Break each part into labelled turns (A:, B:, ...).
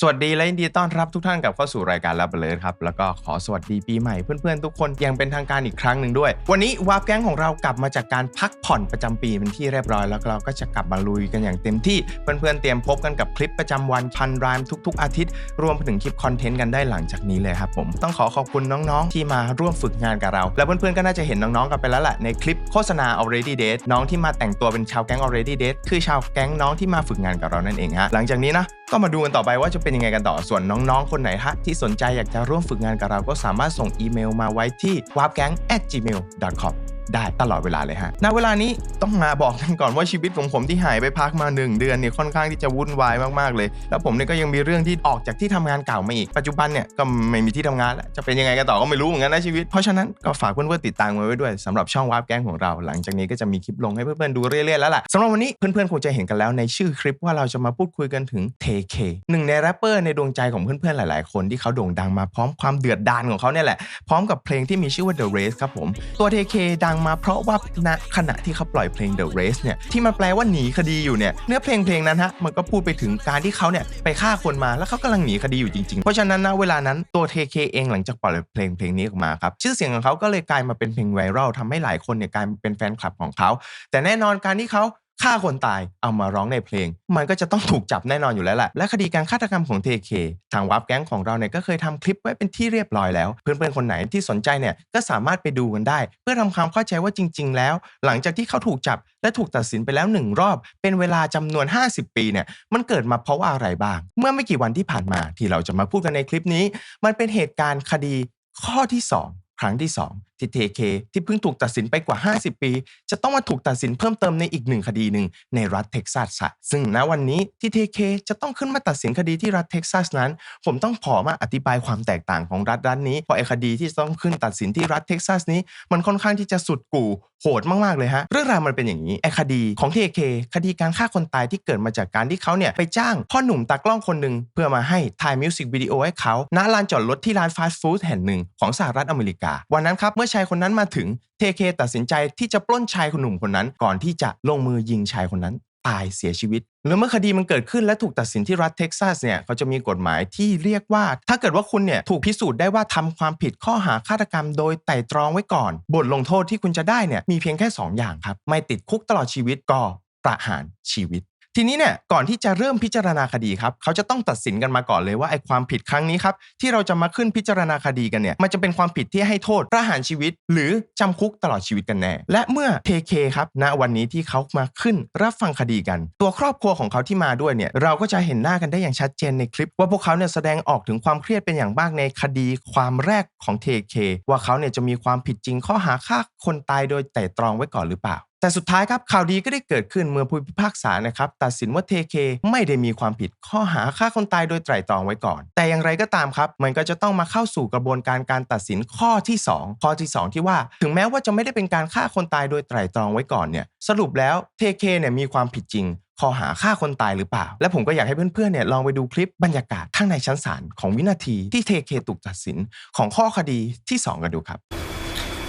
A: สวัสดีและยินดีต้อนรับทุกท่านกลับเข้าสู่รายการลับเบลอครับ แล้วก็ขอสวัสดีปีใหม่เพื่อนๆ ทุกคนยังเป็นทางการอีกครั้งหนึ่งด้วย วันนี้วาร์ปแก๊งของเรากลับมาจากการพักผ่อนประจำปีเป็นที่เรียบร้อย แล้วเราก็จะกลับมาลุยกันอย่างเต็มที่เพื่อนๆเตรียมพบกันกับคลิปประจำวันพันรายทุก ๆ อาทิตย์ รวมถึงคลิปคอนเทนต์กันได้หลังจากนี้เลยครับผมต้องขอขอบคุณน้องๆ ที่มาร่วมฝึกงานกับเรา และเพื่อนๆก็น่าจะเห็นน้องๆกันไปแล้วแหละในคลิปโฆษณา already date น้องที่มาแต่งตัวเป็นชาวแก๊ง already date คือชาวแก๊งน้องที่มาฝึกงานกับเรานั่นเองฮะหลังจากนี้นะก็มาดูกันต่อไปว่าจะเป็นยังไงกันต่อส่วนน้องๆ คนไหนฮะที่สนใจอยากจะร่วมฝึกงานกับเราก็สามารถส่งอีเมลมาไว้ที่ wapgang@gmail.com ได้ตลอดเวลาเลยฮะณเวลานี้ต้องมาบอกกันก่อนว่าชีวิตของผมที่หายไปพักมา 1 เดือนเนี่ยค่อนข้างที่จะวุ่นวายมากๆเลย แล้วผมเนี่ยก็ยังมีเรื่องที่ออกจากที่ทำงานเก่ามาอีกปัจจุบันเนี่ยก็ไม่มีที่ทำงานแล้วจะเป็นยังไงกันต่อก็ไม่รู้เหมือนกันนะชีวิต เพราะฉะนั้นก็ฝากเพื่อนๆติดตามไว้ด้วยสำหรับช่องวาร์ปแก๊งของเรา หลังจากนี้ก็จะมีคลิปลงให้เพื่อนๆดูเรื่อยๆแล้วล่ะสำหรับวันนี้เพื่อนๆคงจะเห็นกันแล้วในชื่อคลิปว่าเราจะมาพูดคุยกันถึง TK หนึ่งในแรปเปอร์ในดวงใจของเพื่อนๆหลาย ๆ คนที่เขาโด่งดังมาพร้อมความเดือดดาลของเขาเนี่ยแหละพร้อมกับเพลงที่มีชื่อว่า The Race ครับผมตัว TK ดังมาเพราะว่าณขณะที่เขาปล่อยเพลง The Race เนี่ยที่มันแปลว่าหนีคดีอยู่เนี่ยเนื้อเพลงเพลงนั้นฮะมันก็พูดไปถึงการที่เขาเนี่ยไปฆ่าคนมาแล้วเขากำลังหนีคดีอยู่จริงๆ เพราะฉะนั้นนะเวลานั้นตัว TK เองหลังจากปล่อยเพลงเพลงนี้ออกมาครับชื่อเสียงของเขาก็เลยกลายมาเป็นเพลงไวรัลทำให้หลายคนเนี่ยกลายเป็นแฟนคลับของเขา แต่แน่นอนการที่เขา ฆ่าคนตายเอามาร้องในเพลง มันก็จะต้องถูกจับแน่นอนอยู่แล้วแหละและคดีการฆาตกรรมของ TK ทางวับแก๊งของเราเนี่ยก็เคยทำคลิปไว้เป็นที่เรียบร้อยแล้ว เพื่อนๆคนไหนที่สนใจเนี่ยก็สามารถไปดูกันได้ เพื่อทำความเข้าใจว่าจริง ๆ แล้ว หลังจากที่เขาถูกจับและถูกตัดสินไปแล้วหนึ่งรอบ เป็นเวลาจำนวน 50 ปีเนี่ยมันเกิดมาเพราะว่าอะไรบ้าง เมื่อไม่กี่วันที่ผ่านมาที่เราจะมาพูดกันในคลิปนี้ มันเป็นเหตุการณ์คดีข้อที่ 2 ครั้งที่ 2ทีเทเคที่เพิ่งถูกตัดสินไปกว่า 50 ปี จะต้องมาถูกตัดสินเพิ่มเติมในอีกหนึ่งคดีหนึ่งในรัฐเท็กซัสซึ่งณวันนี้ทีเทเคจะต้องขึ้นมาตัดสินคดีที่รัฐเท็กซัสนั้น ผมต้องขอมาอธิบายความแตกต่างของรัฐรัฐนี้เพราะไอ้คดีที่ต้องขึ้นตัดสินที่รัฐเท็กซัสนี้ มันค่อนข้างที่จะสุดกู่โหดมากๆเลยฮะเรื่องราวมันเป็นอย่างนี้ไอ้คดีของเทเคคดีการฆ่าคนตายที่เกิดมาจากการที่เขาเนี่ยไปจ้างพ่อหนุ่มตากล้องคนหนึ่งเพื่อมาให้ถ่ายมิวสิกวิดีโอให้เขาณลานจอดรถที่ร้านฟาสต์ฟู้ดแห่งหนึ่งของสหรัฐอเมริกาวันนั้นครับเมื่อชายคนนั้นมาถึงเทเคตัดสินใจที่จะปล้นชายคนหนุ่มคนนั้น ก่อนที่จะลงมือยิงชายคนนั้นตายเสียชีวิตหรือเมื่อคดีมันเกิดขึ้นและถูกตัดสินที่รัฐเท็กซัสเนี่ยเขาจะมีกฎหมายที่เรียกว่า ถ้าเกิดว่าคุณเนี่ยถูกพิสูจน์ได้ว่าทำความผิดข้อหาฆาตกรรมโดยไตร่ตรองไว้ก่อน บทลงโทษที่คุณจะได้เนี่ยมีเพียงแค่ 2 อย่างครับ ไม่ติดคุกตลอดชีวิตก็ประหารชีวิต ทีนี้เนี่ยก่อนที่จะเริ่มพิจารณาคดีครับเขาจะต้องตัดสินกันมาก่อนเลยว่าไอ้ความผิดครั้งนี้ครับที่เราจะมาขึ้นพิจารณาคดีกันเนี่ยมันจะเป็นความผิดที่ให้โทษประหารชีวิต หรือจำคุกตลอดชีวิตกันแน่ และเมื่อเทเคครับณวันนี้ที่เขามาขึ้นรับฟังคดีกัน ตัวครอบครัวของเขาที่มาด้วยเนี่ยเราก็จะเห็นหน้ากันได้อย่างชัดเจนในคลิป ว่าพวกเขาเนี่ยแสดงออกถึงความเครียดเป็นอย่างมากในคดีความแรกของเทเคว่าเขาเนี่ยจะมีความผิดจริงข้อหาฆ่าคนตายโดยไตร่ตรองไว้ก่อนหรือเปล่าแต่สุดท้ายครับข่าวดีก็ได้เกิดขึ้นเมื่อผู้พิพากษานะครับตัดสินว่าเทเคไม่ได้มีความผิดข้อหาฆ่าคนตายโดยไตร่ตรองไว้ก่อน แต่อย่างไรก็ตามครับ มันก็จะต้องมาเข้าสู่กระบวนการการตัดสินข้อที่ 2 ข้อที่ 2 ที่ว่า ถึงแม้ว่าจะไม่ได้เป็นการฆ่าคนตายโดยไตร่ตรองไว้ก่อนเนี่ยสรุปแล้วเทเคเนี่ยมีความผิดจริงข้อหาฆ่าคนตายหรือเปล่า และผมก็อยากให้เพื่อนๆเนี่ยลองไปดูคลิปบรรยากาศข้างในชั้นศาลของวินาทีที่เทเคถูกตัดสินของข้อคดีที่สองกันดูครับ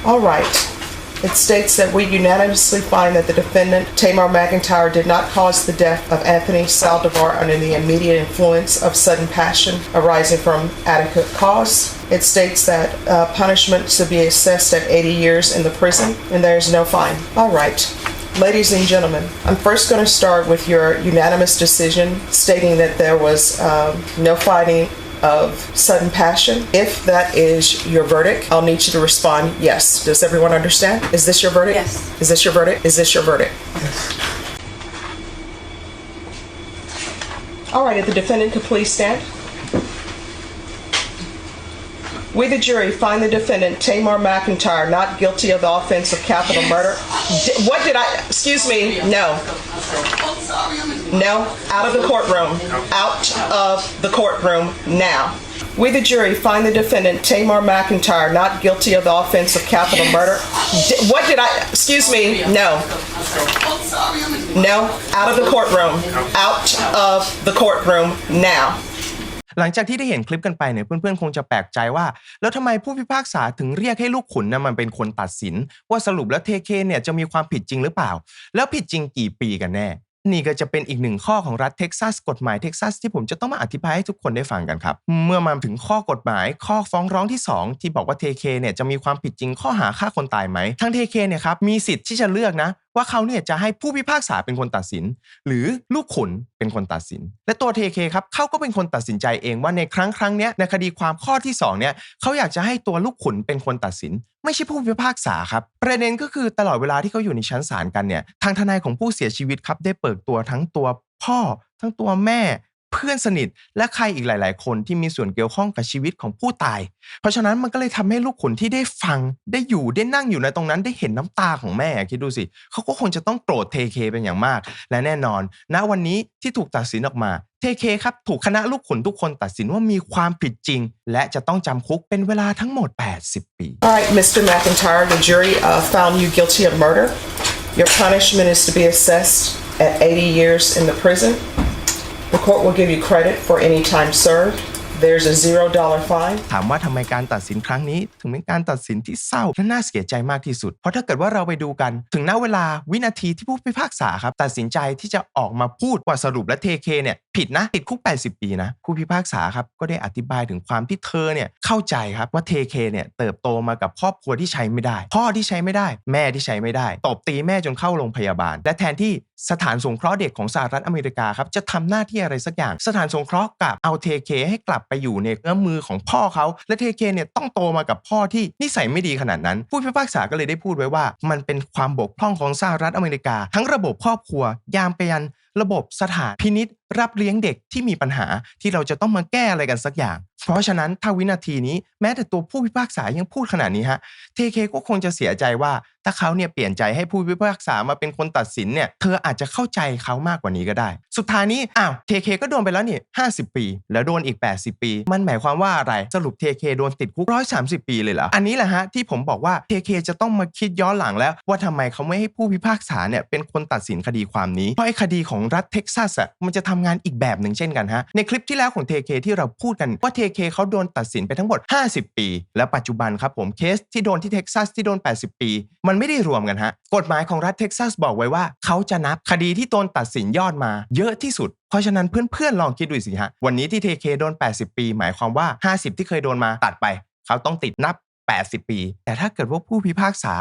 B: All right. It states that we unanimously find that the defendant, Tamar McIntyre, did not cause the death of Anthony Saldivar under the immediate influence of sudden passion arising from adequate cause. It states that uh, punishment should be assessed at 80 years in the prison, and there is no fine. All right. Ladies and gentlemen, I'm first going to start with your unanimous decision stating that there was um, no fighting of sudden passion. If that is your verdict, I'll need you to respond yes. Does everyone understand? Is this your verdict?
C: Yes.
B: Is this your verdict? Is this your verdict? Yes. All right, if the defendant could please stand. We, the jury, find the defendant, Tamar McIntyre, not guilty of the offense of capital murder. Di- what did I, excuse me, no. Oh, No, out of the courtroom. Out of the courtroom now. We, the jury, find the defendant, Tamar McIntyre, not guilty of the offense of capital murder. Di- what did I, excuse me, no. No, out of the courtroom. Out of the courtroom now.
A: หลังจากที่ได้เห็นคลิปกันไปเนี่ยเพื่อนๆ คงจะแปลกใจว่า แล้วทำไมผู้พิพากษาถึงเรียกให้ลูกขุนนะมันเป็นคนตัดสิน ว่าสรุปแล้วเทเคเนี่ยจะมีความผิดจริงหรือเปล่า แล้วผิดจริงกี่ปีกันแน่ นี่ก็จะเป็นอีกหนึ่งข้อของรัฐเท็กซัสกฎหมายเท็กซัสที่ผมจะต้องมาอธิบายให้ทุกคนได้ฟังกันครับ เมื่อมาถึงข้อกฎหมายข้อฟ้องร้องที่ 2 ที่บอกว่าเทเคเนี่ยจะมีความผิดจริงข้อหาฆ่าคนตายไหมทางเทเคเนี่ยครับมีสิทธิ์ที่จะเลือกนะ ว่าเขาเนี่ยจะให้ผู้พิพากษาเป็นคนตัดสิน หรือลูกขุนเป็นคนตัดสิน และตัวเทเคครับเขาก็เป็นคนตัดสินใจเองว่าในครั้งครั้งเนี้ยในคดีความข้อที่สองเนี่ยเขาอยากจะให้ตัวลูกขุนเป็นคนตัดสิน ไม่ใช่ผู้พิพากษาครับ ประเด็นก็คือตลอดเวลาที่เขาอยู่ในชั้นศาลกันเนี่ยทางทนายของผู้เสียชีวิตครับได้เปิดตัวทั้งตัวพ่อ ทั้งตัวแม่ เพื่อนสนิทและใครอีกหลาย ๆ คนที่มีส่วนเกี่ยวข้องกับชีวิตของผู้ตาย เพราะฉะนั้นมันก็เลยทำให้ลูกขุนที่ได้ฟังได้อยู่ได้นั่งอยู่ในตรงนั้นได้เห็นน้ำตาของแม่คิดดูสิเขาก็คงจะต้องโกรธเทเคเป็นอย่างมาก และแน่นอน ณวันนี้ที่ถูกตัดสินออกมาเทเคครับถูกคณะลูกขุนทุกคนตัดสินว่ามีความผิดจริง และจะต้องจำคุกเป็นเวลาทั้งหมด 80 ปี
B: All right, Mr. McIntyre, the jury uh, found you guilty of murder. Your punishment is to be assessed at 80 years in the prison. The court will give you credit for any time served. There's a zero dollar fine.
A: ถามว่าทำไมการตัดสินครั้งนี้ ถึงเป็นการตัดสินที่เศร้าและน่าเสียใจมากที่สุด เพราะถ้าเกิดว่าเราไปดูกัน ถึงณเวลาวินาทีที่ผู้พิพากษาครับ ตัดสินใจที่จะออกมาพูดว่าสรุปและเทเคเนี่ยผิดนะติดคุก 80 ปีนะผู้พิพากษาครับก็ได้อธิบายถึงความที่เธอเนี่ยเข้าใจครับว่าเทเคเนี่ยเติบโตมากับครอบครัวที่ใช้ไม่ได้ พ่อที่ใช้ไม่ได้ แม่ที่ใช้ไม่ได้ตบตีแม่จนเข้าโรงพยาบาล และแทนที่สถานสงเคราะห์เด็กของสหรัฐอเมริกาครับจะทำหน้าที่อะไรสักอย่าง สถานสงเคราะห์กับเอาเทเคให้กลับไปอยู่ในเอื้อมมือของพ่อเขาและเทเคเนี่ยต้องโตมากับพ่อที่นิสัยไม่ดีขนาดนั้น ผู้พิพากษาก็เลยได้พูดไว้ว่า มันเป็นความบกพร่องของสหรัฐอเมริกา ทั้งระบบครอบครัว ยามไปยันระบบสถานพินิษรับเลี้ยงเด็กที่มีปัญหาที่เราจะต้องมาแก้อะไรกันสักอย่าง เพราะฉะนั้นถ้าวินาทีนี้แม้แต่ตัวผู้พิพากษายังพูดขนาดนี้ฮะเทเคก็คงจะเสียใจว่า ถ้าเขาเนี่ยเปลี่ยนใจให้ผู้พิพากษามาเป็นคนตัดสินเนี่ยเธออาจจะเข้าใจเขามากกว่านี้ก็ได้ สุดท้ายนี้อ้าวเทเคก็โดนไปแล้วนี่50 ปี แล้วโดนอีก 80 ปี มันหมายความว่าอะไรสรุปเทเคโดนติดคุก130ปีเลยเหรออันนี้แหละฮะที่ผมบอกว่าเทเคจะต้องมาคิดย้อนหลังแล้ว ว่าทำไมเขาไม่ให้ผู้พิพากษาเนี่ยเป็นคนตัดสินคดีความนี้เพราะไอ้คดีของรัฐเท็กซัสอะมันจะทำงานอีกแบบหนึ่งเช่นกันฮะในคลิปที่แล้วของเทเคที่เราพูดกันว่าเทเคเขาโดนตัดสินไปทั้งหมด 50 ปี และปัจจุบันครับผมเคสที่โดนที่เท็กซัสที่โดน 80 ปี มันไม่ได้รวมกันฮะกฎหมายของรัฐเท็กซัสบอกไว้ว่าเขาจะนับคดีที่โดนตัดสินยอดมาเยอะที่สุดเพราะฉะนั้นเพื่อนๆลองคิดดูสิฮะวันนี้ที่เทเคโดน 80 ปี หมายความว่า 50 ที่เคยโดนมาตัดไป เขาต้องติดนับ 80 ปี แต่ถ้าเกิดว่าผู้พิพากษา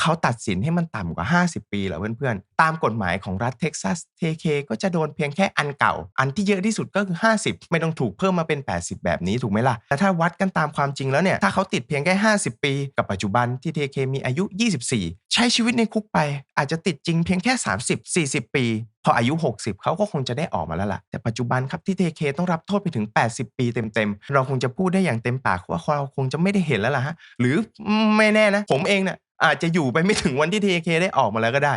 A: เขาตัดสินให้มันต่ำกว่า 50 ปีเหรอเพื่อนๆ ตามกฎหมายของรัฐเท็กซัสเทเคก็จะโดนเพียงแค่อันเก่า อันที่เยอะที่สุดก็คือ 50 ไม่ต้องถูกเพิ่มมาเป็น 80 แบบนี้ถูกไหมล่ะ แต่ถ้าวัดกันตามความจริงแล้วเนี่ย ถ้าเขาติดเพียงแค่ 50 ปี กับปัจจุบันที่เทเคมีอายุ 24 ใช้ชีวิตในคุกไป อาจจะติดจริงเพียงแค่ 30 40 ปี พออายุ 60 เขาก็คงจะได้ออกมาแล้วล่ะ แต่ปัจจุบันครับที่เทเคต้องรับโทษไปถึง 80 ปีเต็มๆ เราคงจะพูดได้อย่างเต็มปากว่าเราคงจะไม่ได้เห็นแล้วล่ะฮะ หรือไม่แน่นะ ผมเองเนี่ย อาจจะอยู่ไปไม่ถึงวันที่ TK ได้ออกมาแล้วก็ได้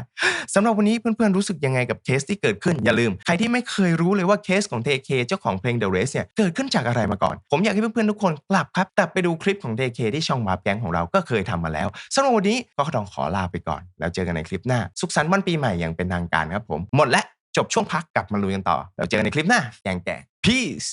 A: สำหรับวันนี้เพื่อนๆรู้สึกยังไงกับเคสที่เกิดขึ้นอย่าลืม ใครที่ไม่เคยรู้เลยว่าเคสของ TK เจ้าของเพลง The Race เนี่ยเกิดขึ้นจากอะไรมาก่อน ผมอยากให้เพื่อนๆทุกคนกลับครับกลับไปดูคลิปของ TK ที่ช่องมาแก๊งของเราก็เคยทำมาแล้วสำหรับวันนี้ก็ต้องขอลาไปก่อน แล้วเจอกันในคลิปหน้า สุขสันต์วันปีใหม่อย่างเป็นทางการครับผมหมดและจบช่วงพักกลับมาลุยกันต่อแล้วเจอกันในคลิปหน้าแกงแกง peace